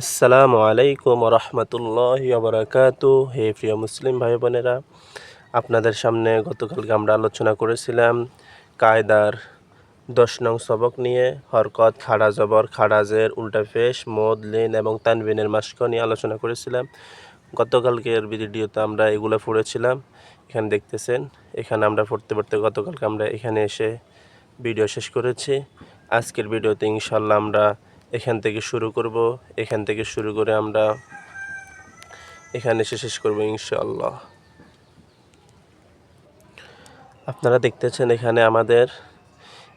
আসসালামু আলাইকুম রহমতুল্লাহ আবরাকাতু হে প্রিয় মুসলিম ভাই বোনেরা, আপনাদের সামনে গতকালকে আমরা আলোচনা করেছিলাম কায়দার দশ নং সবক নিয়ে, হরকত, খাড়া জবর, খাড়াজের উল্টা ফেস মদ, লিন এবং তানবিনের মাস্ক নিয়ে আলোচনা করেছিলাম। গতকালকের ভিডিওতে আমরা এগুলো পড়েছিলাম, এখানে দেখতেছেন, এখানে আমরা পড়তে পড়তে গতকালকে আমরা এখানে এসে ভিডিও শেষ করেছি। আজকের ভিডিওতে ইনশাল্লাহ আমরা এখান থেকে শুরু করব। এখান থেকে শুরু করে আমরা এখানে এসে শেষ করব ইনশাল্লাহ আপনারা দেখতেছেন এখানে আমাদের,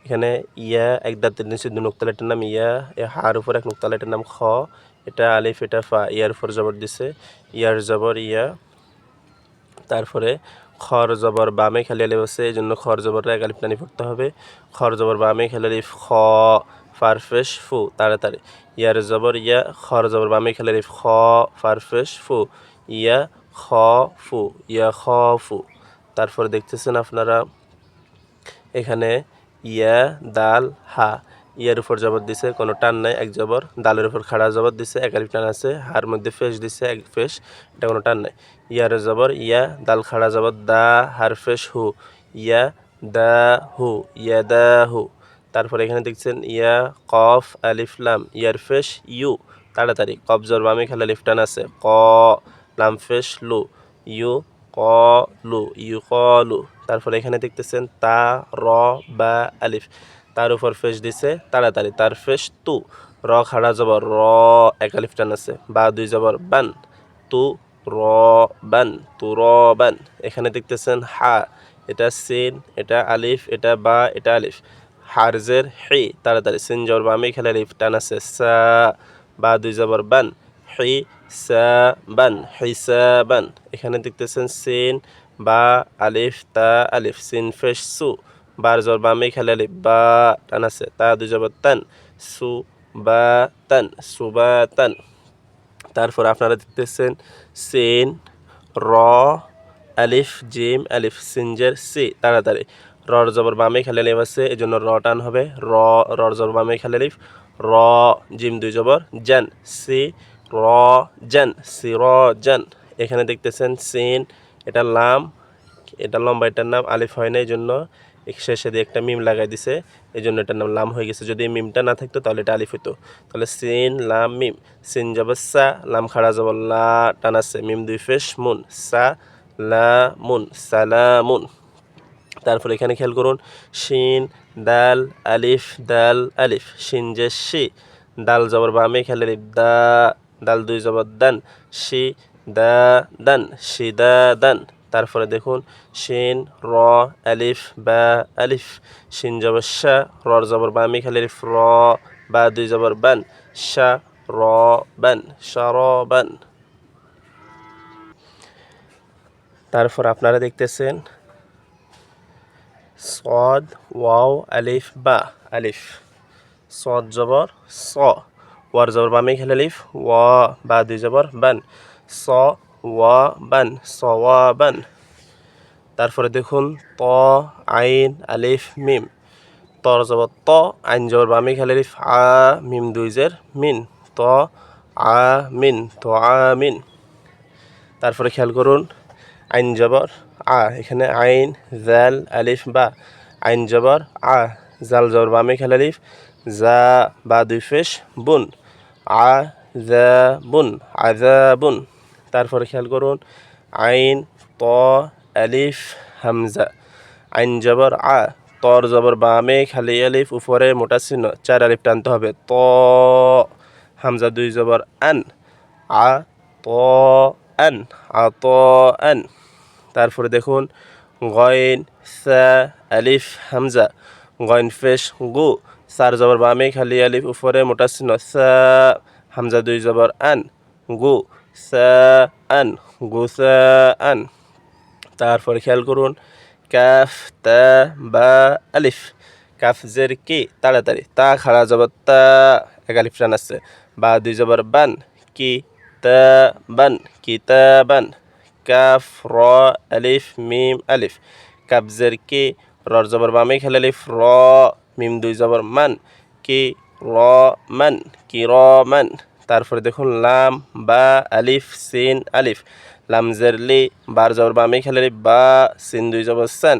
এখানে ইয়া, এক দাঁতের নিচে দু নোক্তালেটের নাম ইয়া, এ হার উপর এক নোক্তালেটের নাম খ, এটা আলিফ, এটা ফা, ইয়ার উপর জবর দিছে, ইয়ার জবর ইয়া, তারপরে খর জবর বামে খালি আলিফ আছে এই জন্য খর জবরটা এক আলিফ টানি পড়তে হবে, খর জবর বামে খালি আলিফ খ ফারফেশ ফু তাড়াতাড়ি। ইয়ার জবর, ইয়া খর জবর, বামে খেলে আলিফ খ ফারফেশ ফু ইয়া খ ফু ইয়া খ ফু তারপর দেখতেছেন আপনারা এখানে ইয়া, দাল, হা। ইয়ার উপর জবর দিছে, কোনো টান নাই, এক জবর। দালের উপর খাড়া জবর দিছে, এক আলিফ টান আছে, হার মধ্যে ফেস দিছে, এক ফেস এটা কোনো টান নাই। ইয়ার জবর, ইয়া, দাল, খাড়া জবর, দা হার ফেস হু ইয়া, দা হু, ইয়া, দা হু। তারপরে এখানে দেখছেন, ইয়া, কফ আলিফলাম ইয়ার, ফেস, ইউ, তাড়াতাড়ি। কফ জর বামে খেলা লিফটান আছে। ক, লাম, ফেস, লু, ইউ, ক, লু, ইউ, ক, লু। তারপরে এখানে দেখতেছেন, তা, র, বা, আলিফ। তার উপর ফেস দিছে, তাড়াতাড়ি। তার ফেস, তু। র, খাড়া জবর, র, এক আলিফ টান আছে। বা, দুই জবর, বান। তু, র, বান। তু, র, বান। এখানে দেখতেছেন, হা, এটা সিন, এটা আলিফ, এটা বা, এটা আলিফ। হারজের হি, তাড়াতাড়ি সিন বা আমি খেলে আলিফ টান আছে সা, বা দুই জবর বান, হি, সা, বান হিসা বান। এখানে দেখতেছেন সিন, বা, আলিফ, তা, আলিফ, সিন, ফেস, সু। বার জবর বামে খেলে আলিফ বা, টান আছে তা, দুই জবর তান, সু, বা, তান সুবা তান। তারপর আপনারা দেখতেছেন সিন, র, আলিফ, জিম, আলিফ সিনজের সি, তাড়াতাড়ি। রর জবর বামে খেলে আলিফ আছে এই জন্য র টান হবে। র, রর জবর বামে খেলে লিফ। র, জিম দুই জবর, জান, সি, র, জান, সি, র, জান। এখানে দেখতেছেন সিন, এটা লাম, এটা লম্বা, এটার নাম আলিফ হয় না এই জন্য শেষে দিয়ে একটা মিম লাগাই দিছে এই জন্য এটার নাম লাম হয়ে গেছে। যদি মিমটা না থাকতো, তাহলে এটা আলিফ হইতো। তাহলে সিন, লাম, মিম। সিন সা, লাম খাড়া জবর লা, টান আছে। মিম দুই ফেস, মুন, সা, লা, মুন সালামুন তারপর এখানে খেয়াল করুন, শিন, দাল, আলিফ দাল, আলিফ, শিন যে শি, দাল জবর বামে খেলে আলিফ দা, দাল দুই জবর দান, শি, দা, দান, শি, দা, দান। তারপরে দেখুন, শিন, র, আলিফ, বা, আলিফ, শিন জবর শাহ রর জবর বামে খেলে আলিফ র বা দুই জবর বান শাহ র, বান শার বান। তারপর আপনারা দেখতেছেন সদ, ওয়াও, আলিফ, বা, আলিফ। সদ জবর, স। ওয়ার জবর বামে খেলে আলিফ। ওয়া, বা, দুই জবর, বান। স, ওয়া, বান। স, ওয়া, বান। তারপরে দেখুন, ত, আইন, আলিফ, মিম। তর জবর, ত, আইন জবর বামে খেলে আলিফ। আ, মিম, দুই জের, মিন। ত, আ, মিন। তো, আ, মিন। তারপরে খেয়াল করুন, আইন জবর আ, এখানে আইন, জাল, আলিফ বা আইন জবর, আ, জাল জবর বামে খেলে আলিফ, জা বা দুই ফেস, বুন, আ, জা, বুন আজা বুন। তারপরে খেয়াল করুন, আইন, ত, আলিফ, হামজা। আইন জবর, আ, তর জবর বামে খালি আলিফ, উপরে মোটা চিহ্ন, চার আলিফ টানতে হবে। ত, হামজা দুই জবর আন আ, ত আন আ, ত আন তারপরে দেখুন, গয়েন, সা, আলিফ, হামজা। গয়েন ফেশ গু। সার জবর বামে, খালি আলিফ উপরে, মোটা চিহ্ন। সা, হামজা দুই জবর আন। গু, সা, আন। গু, সা, আন। তারপরে খেয়াল করুন, কাফ, তা, বা, আলিফ। কাফ জের কি? তাড়াতাড়ি। তা, খাড়া জবর তা, এক আলিফ টান আছে। বা, দুই জবর বান। কি, তা, বান। কিতাবান কাফ র আলিফ মিম আলিফ কাফ জের কি রর জবর বামে খেলে আলিফ র মিম দুই জবর মান কি র মান কি র মান তারপরে দেখুন লাম বা আলিফ সিন আলিফ লামজের লি বার জবর বা আমি খেলে বা সিন দুই জবর সান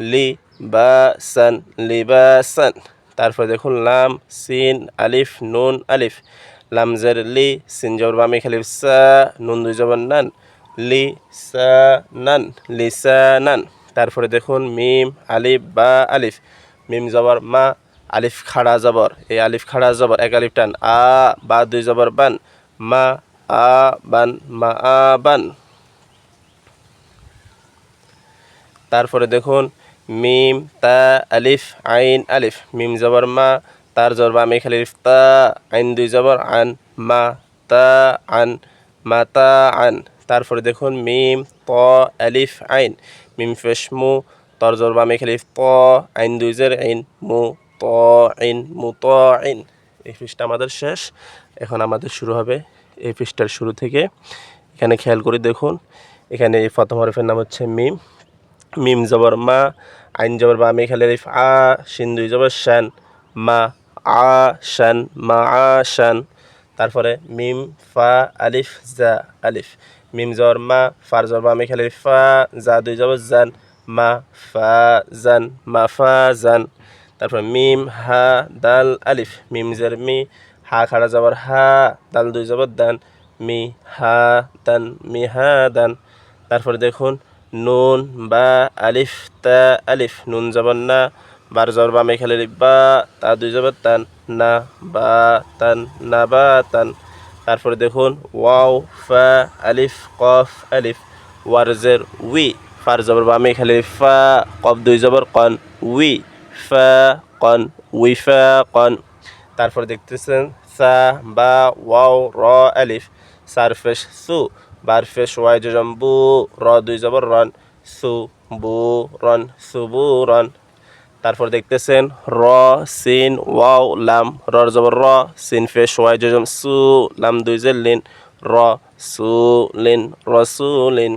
লি বা সান লি বা সান তারপরে দেখুন লাম সিন আলিফ নুন আলিফ লামজের লি সিন জবর বা আমি খেলে সা নুন দুই জবর নান লি সা নান লিসা নান তারপরে দেখুন মিম, আলিফ, বা, আলিফ। মিম জবর, মা, আলিফ খাড়া জবর। এই আলিফ খাড়া জবর এক আলিফ টান। আ, বা, দুই জবর বান। মা, আ, বান, মা, আ, বান। তারপরে দেখুন মিম, তা, আলিফ, আইন, আলিফ। মিম জবর, মা, তার জবর বা আমি খালি তা, আইন দুই জবর, আন, মা, তা, আন, মা, তা, আন। তারপরে দেখুন মিম, ত, আলিফ, আইন। মিম ফেশ মু, তর জবর বা আমি খালি ত, আইন দুই জের, আইন মু, ত, আইন মু, ত, আইন। এই পৃষ্ঠা আমাদের শেষ। এখন আমাদের শুরু হবে এই পৃষ্ঠার শুরু থেকে। এখানে খেয়াল করে দেখুন, এখানে এই প্রথম হরফের নাম হচ্ছে মিম। মিম জবর মা, আইন জবর বা আমি খেলে রিফ আ দুই জবর শান মা, আ শান মা, আ শান তারপরে মিম, ফা, আলিফ, জা, আলিফ। মিম জবর মা ফার জবর বা আমি খেলে ফা জা দুই জবর জান মা ফা জান মা ফা জান তারপর মিম হা দাল আলিফ মিম জের মি হা খাড়া জবর হা দাল দুই জবর দান মি হা দান মি হা দান তারপরে দেখুন নুন বা আলিফ তা আলিফ নুন জবর না বার জবর বা মেঘালে বা তা দুই জবর তান না বা তান না বা তান তারপরে দেখুন, ওয়াও, ফা, আলিফ, কফ, আলিফ, ওয়ারজের উই ফার জবর বা আমি খালি ফা, কফ দুই জবর, কন উই ফা, কন উই ফা, কন। তারপর দেখতেছেন, সা, বা, ওয়াও, র, আলিফ সারফেশ সু বারফেশ ওয়াই, জজম, বু, র, দুই জবর, রন, সু, বু, রন সুবু রন। তারপর দেখতেছেন র, সিন, ওয়াও, লাম, রর জবর র, সিন ফেশ ওয়াই জজম সু, লাম, দুই জের লিন, র, সু, লিন রসু লিন।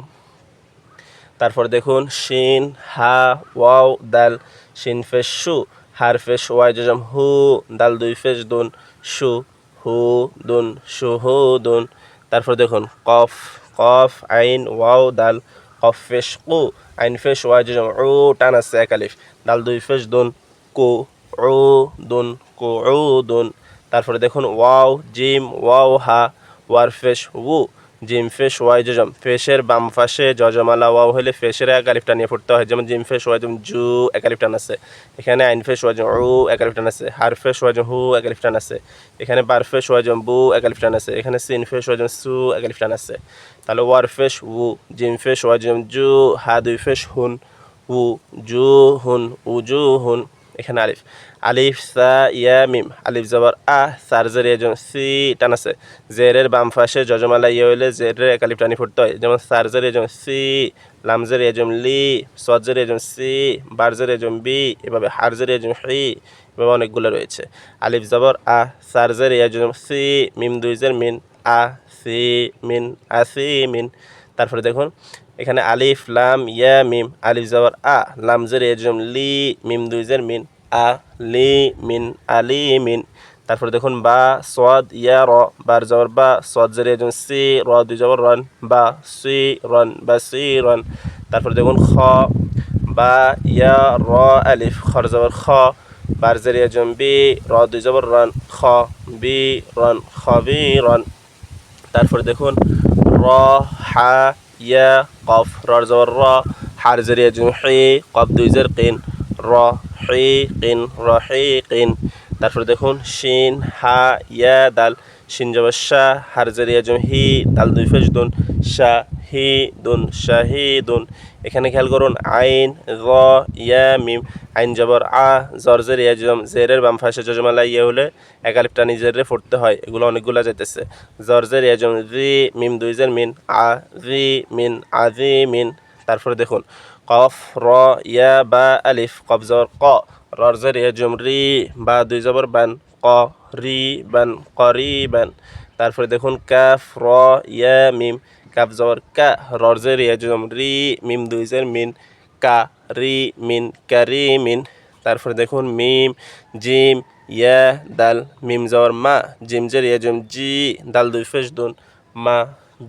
তারপর দেখুন শিন, হা, ওয়াও, দাল, শিন ফেশ সু, হার ফেশ ওয়াই জজম হু, দাল, দুই ফেশ দুন, সু, হু, দুন, সু, হু, দুন। তারপর দেখুন কফ কফ, আইন, ওয়াও, দাল কফ কো আইন ফেশ ওয়াই জজম ও টান আছে এক আলিফ দাল দুই ফেশ দুন কো ও দুন কো ও দুন তারপরে দেখুন ওয়াও জিম ওয়াও হা ওয়ার ফেশ উ জিম ফেস ওয়াই জজম ফেসের বাম পাশে জজমালা ওয়াও হলে ফেসের এক আলিফ টানিয়ে পড়তে হয়। যেমন জিম ফেস ওয়াই জম জু এক আলিফ আছে। এখানে আইন ফেস ওয়াই জম উ এক আলিফ আছে। হার ফেস ওয়াই হু এক আলিফ আছে। এখানে বার ফেস ওয়াই বু এক আলিফ আছে। এখানে সিন ফেস ওয়াই সু এক আলিফ আছে। তাহলে ওয়ার ফেস উ, জিম ফেস ওয়াই জম জু, হা দুই ফেস হুন উ জু, হুন, উ, জু, হুন এখানে আলিফ। আলিফ, সা, ইয়া, মিম। আলিফ জবর, আ, সার, জের এজন সি, টান আছে। জেরের বাম পাশে জজমালা ইয়ে হইলে জেরের এক আলিফ টানি ফুটতে হয়। যেমন সার, জের এজন সি লামজের এজম লি সজের এজম সি বারজের এজম বি, এভাবে হারজের এজম হি, এভাবে অনেকগুলো রয়েছে। আলিফ জবর, আ, সার, জের এজম সি, মিম, দুই, জের, মিন, আ, সি, মিন আসি মিন। তারপরে দেখুন, এখানে আলিফ, লাম, ইয়া, মিম, আলিফ, জবর, আ, লাম, জের এজম লি, মিম, দুই, জের, মিন, আ, লি, মিন, আলি, মিন। তারপরে দেখুন, বা সদ ইয়া, র, বার, জবর, বা সদ জের এজম সি, র, দুই, জবর, রন, বা, সি, রন, বা, সি, রন। তারপরে দেখুন, খ, বা, ইয়া, র, আলিফ, খর, জবর, খ, বার, জের এজম বি, র, দুই, জবর, রন, খ, বি, রন, খ, বি, রন। তারপরে দেখুন র, হা, ইয়া, কফ রর জবর র, হার জেরিয়া জুম হি, কফ, দুই, জের, কিন, র, হি, কিন, র, হি, কিন। তারপরে দেখুন, শিন, হা, ইয়া, দাল, শিন জবর শাহ হার জেরিয়া জুম হি, দাল, দুই ফেজ দুন শাহ হি, দুন শাহি দুন। এখানে খেয়াল করুন, আইন, গ, ইয়া, মিম, আইন জবর, আ, জর, জের, ইয়া, জম, জেরের বাম ফাঁসে জজমালা ইয়ে হলে একালিপটা নিজেরে পড়তে হয়, এগুলো অনেকগুলো যাইতেছে। জর, জের, ইয়া, জম জি মিম, দুই জের, মিন, আ জি মিন আজি মিন। তারপরে দেখুন, কফ, র, ইয়া, বা, আলিফ, কফ, জবর, ক। রর, জের, ইয়া, জম, রি, বা, দুই জবর, বান, ক, রি, বান করি বান। তারপরে দেখুন, কাফ, র, ইয়া, মিম কাফ জবর কা রর জের ইয়া জম রি, মিম দুই জের মিন, কা, রি, মিন কারি মিন। তারপরে দেখুন, মিম, জিম, ইয়া, দাল, মিম জবর মা। জিম জের ইয়া জম জি, দাল, দুই ফেস, দুন, মা,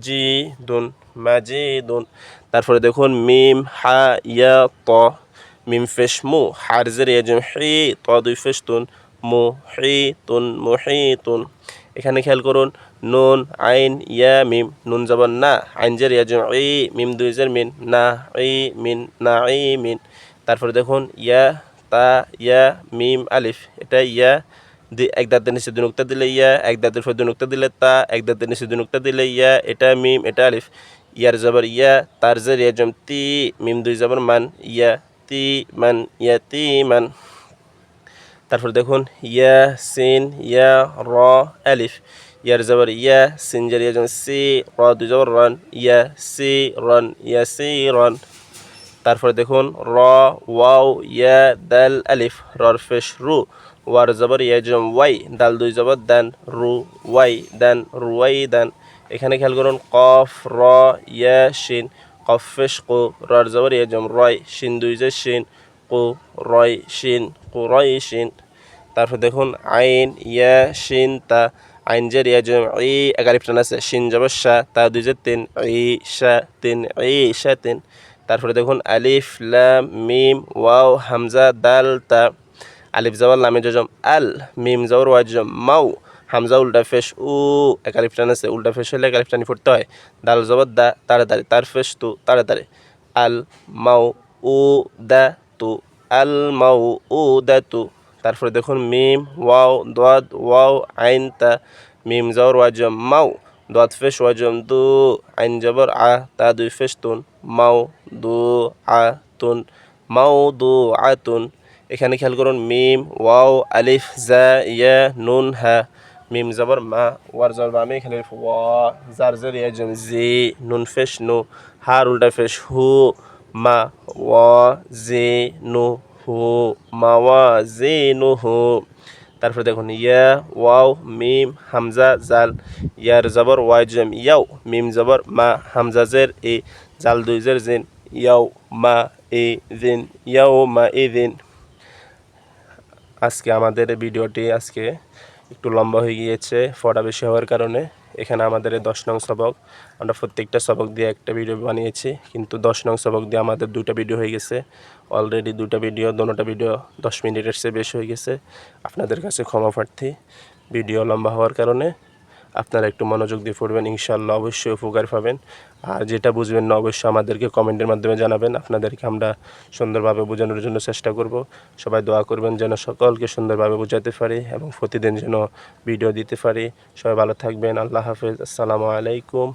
জি, দুন, মা, জি, দুন। তারপরে দেখুন, মিম, হা, ইয়া, ত, মিম, ফেস, মু। হার জের ইয়া জম হি, ত, দুই ফেস তুন মু, হি তুন মু, হি তুন এখানে খেয়াল করুন নুন আইন ইয়া মিম নুন জবর না আইন জের ইয়া জম ই মিম দুই জের মিন না ই মিন না ই মিন তারপরে দেখুন ইয়া তা ইয়া মিম আলিফ এটা ইয়া এক দাঁতের নিচে দুই নুক্তা দিলে ইয়া এক দাঁতের পর দুই নুক্তা দিলে তা এক দাঁতের নিচে দুই নুক্তা দিলে ইয়া এটা মিম এটা আলিফ ইয়ার জবর ইয়া তার জের ইয়া তি মিম দুই জবর, মান ইয়া তি মান ইয়া তি মান. তারপর দেখুন ইয়া সিন ইয়া র আলিফ ইয়ার জবর ইয়া সিন ইয়া সি র দুই জবর রন ইয়া সি রন ইয়া সি রন তারপরে দেখুন র ওয়াও ইয়া দাল আলিফ রর ফেশ রু ওয়ার জবর ইয়া জম ওয়াই দাল দুই জবর দান রু ওয়াই দান রুয়াই দান এখানে খেয়াল করুন কফ র ইয়া শিন কফ ফেশ কু রর জবর ইয়া জম রয় শিন দুই যে শিন কু রয় শিন কু রয় শিন তারপর দেখুন আইন ইয়া শিন তা আইন জের জম ই এগারিফ টান আছে শিন শাহ তা দুই তিন, ই শাহ তিন, ই শাহ তিন। তারপরে দেখুন আলিফ, লাম, মিম, ওয়াও, হামজা, দাল, তা। আলিফ জাওয়াল লামে জজম আল, মিম জাওয়ার ওয়া জজম মাউ। হামজা উল্টা ফেস, উ এক আলিফ টান আছে, উল্টা ফেস হলে এক আলিফ টানি পড়তে হয়। দাল জবর দা তাড়াতাড়ি তার ফেস তু তাড়াতাড়ি আল, মাউ, উ, দা, তু। আল, মাউ, উ, দা, তু। তারপরে দেখুন মিম, ওয়াও, দোয়াদ, ওয়াও, আইন, তা, মিম জাওয়ার ওয়া জজম মাউ দোয়াদ, ফেস ওয়াজম দু, আইন, জবর, আ, তা, দুই, ফেস, তুন মাউ দু, আ, তুন মাউ দু, আ, তুন। এখানে খেয়াল করুন, মিম, ওয়াও, আলিফ, জা, ইয়া, নুন, হা। মিম, জবর, মা, ওয়ার জবর মা এখানে ওয়া, জার, জের জম, জি, নুন, ফেস, নু। হার, উল্টা ফেস, হু, মা, ওয়া, জি, নু হু মা ওয়া জি নু হু তারপরে দেখুন, ইয়া, ওয়াও, মিম, হামজা, জাল, ইয়ার জবর, ওয়াই, জম, ইয়াও, মিম, জবর, মা, হামজা, জের এ জাল, দুই, জের, জিন, ইয়াও, মা এ দিন ইয়াও, মা এ দিন আজকে আমাদের ভিডিওটি আজকে একটু লম্বা হয়ে গিয়েছে, ফটা বেশি হওয়ার কারণে। এখানে আমাদের দশ নং সবক। আমরা প্রত্যেকটা সবক দিয়ে একটা ভিডিও বানিয়েছি, কিন্তু দশ নং সবক দিয়ে আমাদের দুটা ভিডিও হয়ে গেছে। অলরেডি দুটা ভিডিও দোনোটা ভিডিও দশ মিনিটের চেয়ে বেশি হয়ে গেছে। আপনাদের কাছে ক্ষমা প্রার্থী। ভিডিও লম্বা হওয়ার কারণে আপনারা একটু মনোযোগ দিয়ে পড়বেন ইনশাল্লাহ অবশ্যই উপকার পাবেন। আর যেটা বুঝবেন না, অবশ্যই আমাদেরকে কমেন্টের মাধ্যমে জানাবেন। আপনাদেরকে আমরা সুন্দরভাবে বোঝানোর জন্য চেষ্টা করব। সবাই দোয়া করবেন যেন সকলকে সুন্দরভাবে বোঝাতে পারি এবং প্রতিদিন যেন ভিডিও দিতে পারি। সবাই ভালো থাকবেন। আল্লাহ হাফেজ। আসসালামু আলাইকুম।